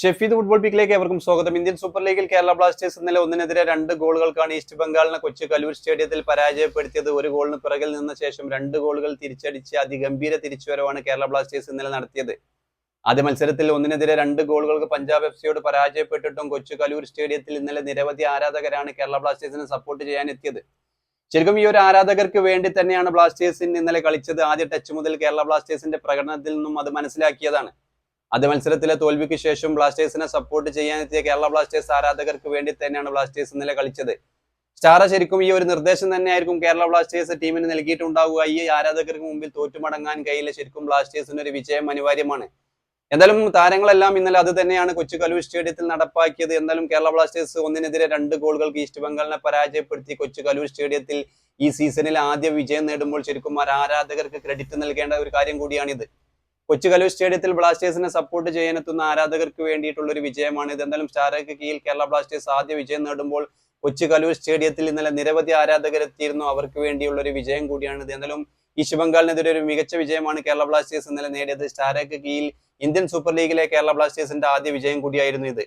Shefeed football പിക്കിലേക്ക് ഏവർക്കും സ്വാഗതം. Indian super ലീഗിൽ കേരള ബ്ലാസ്റ്റേഴ്സ് ഇന്നലെ ഒന്നിനെതിരെ രണ്ട് ഗോളുകൾക്കാണ് ഈസ്റ്റ് ബംഗാളിനെ കൊച്ചി കലൂർ സ്റ്റേഡിയത്തിൽ പരാജയപ്പെടുത്തിയത്. ഒരു ഗോളിന് പിറകിൽ നിന്ന ശേഷം രണ്ട് ഗോളുകൾ തിരിച്ചടിച്ച് അതിഗംഭീര തിരിച്ചുവരവാണ് കേരള ബ്ലാസ്റ്റേഴ്സ് ഇന്നലെ നടത്തിയത്. ആദ്യ മത്സരത്തിൽ ഒന്നിനെതിരെ രണ്ട് ഗോളുകൾക്ക് പഞ്ചാബ് എഫ് സിയോട് പരാജയപ്പെട്ടിട്ടും കൊച്ചു കലൂർ സ്റ്റേഡിയത്തിൽ ഇന്നലെ നിരവധി ആരാധകരാണ് കേരള ബ്ലാസ്റ്റേഴ്സിനെ സപ്പോർട്ട് ചെയ്യാൻ എത്തിയത് ശരിക്കും ഈ ഒരു ആരാധകർക്ക് വേണ്ടി തന്നെയാണ് ബ്ലാസ്റ്റേഴ്സിന് ഇന്നലെ കളിച്ചത്. ആദ്യ ടച്ച് മുതൽ കേരള ബ്ലാസ്റ്റേഴ്സിന്റെ പ്രകടനത്തിൽ നിന്നും അത് മനസ്സിലാക്കിയതാണ്. ആദ്യ മത്സരത്തിലെ തോൽവിക്ക് ശേഷം ബ്ലാസ്റ്റേഴ്സിനെ സപ്പോർട്ട് ചെയ്യാനെത്തിയ കേരള ബ്ലാസ്റ്റേഴ്സ് ആരാധകർക്ക് വേണ്ടി തന്നെയാണ് ബ്ലാസ്റ്റേഴ്സ് ഇന്നലെ കളിച്ചത്. സ്റ്റാറ ശരിക്കും ഈ ഒരു നിർദ്ദേശം തന്നെയായിരിക്കും കേരള ബ്ലാസ്റ്റേഴ്സ് ടീമിന് നൽകിയിട്ടുണ്ടാവുക. ഈ ആരാധകർക്ക് മുമ്പിൽ തോറ്റുമടങ്ങാൻ കഴിയില്ല. ശരിക്കും ബ്ലാസ്റ്റേഴ്സിന് ഒരു വിജയം അനിവാര്യമാണ്. എന്തായാലും താരങ്ങളെല്ലാം ഇന്നലെ അത് തന്നെയാണ് കൊച്ചു കലൂർ സ്റ്റേഡിയത്തിൽ നടപ്പാക്കിയത്. എന്തായാലും കേരള ബ്ലാസ്റ്റേഴ്സ് ഒന്നിനെതിരെ രണ്ട് ഗോളുകൾക്ക് ഈസ്റ്റ് ബംഗാളിനെ പരാജയപ്പെടുത്തി. കൊച്ചു കലൂർ സ്റ്റേഡിയത്തിൽ ഈ സീസണിൽ ആദ്യ വിജയം നേടുമ്പോൾ ശരിക്കും ആരാധകർക്ക് ക്രെഡിറ്റ് നൽകേണ്ട ഒരു കാര്യം കൂടിയാണിത്. കൊച്ചു കലൂർ സ്റ്റേഡിയത്തിൽ ബ്ലാസ്റ്റേഴ്സിനെ സപ്പോർട്ട് ചെയ്യാനെത്തുന്ന ആരാധകർക്ക് വേണ്ടിയിട്ടുള്ള ഒരു വിജയമാണ് ഇത്. എന്തായാലും സ്റ്റാർക്ക് കീഴിൽ കേരള ബ്ലാസ്റ്റേഴ്സ് ആദ്യ വിജയം നേടുമ്പോൾ കൊച്ചു കലൂർ സ്റ്റേഡിയത്തിൽ ഇന്നലെ നിരവധി ആരാധകരെത്തിയിരുന്നു. അവർക്ക് വേണ്ടിയുള്ള ഒരു വിജയം കൂടിയാണ് ഇത്. എന്തായാലും ഈസ്റ്റ് ബംഗാളിനെതിരെ ഒരു മികച്ച വിജയമാണ് കേരള ബ്ലാസ്റ്റേഴ്സ് ഇന്നലെ നേടിയത്. സ്റ്റാറയ്ക്ക് കീഴിൽ ഇന്ത്യൻ സൂപ്പർ ലീഗിലെ കേരള ബ്ലാസ്റ്റേഴ്സിന്റെ ആദ്യ വിജയം കൂടിയായിരുന്നു ഇത്.